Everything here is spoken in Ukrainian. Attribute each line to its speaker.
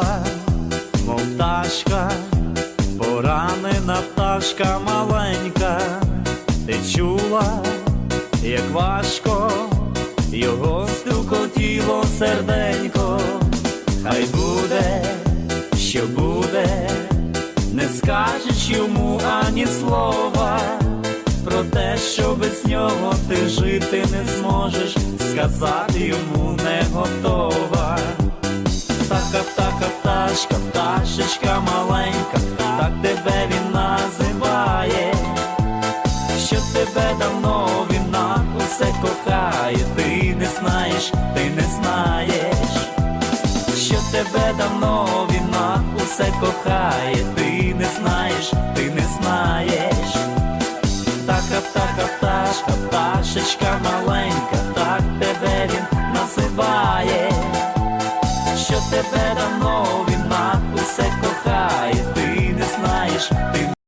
Speaker 1: чула, мов пташка, поранена пташка маленька, ти чула, як важко його стукотіло серденько, хай буде, що буде, не скажеш йому ані слова. Про те, що без нього ти жити не зможеш, сказати йому не. Птаха, птаха, пташка, пташечка маленька, так тебе він називає, що тебе давно він усе кохає, ти не знаєш, ти не знаєш, що тебе давно він усе кохає, ти не знаєш, ти не знаєш. Птаха, птаха, пташка, пташечка маленька, тебе давно він надто все кохає, ти не знаєш, ти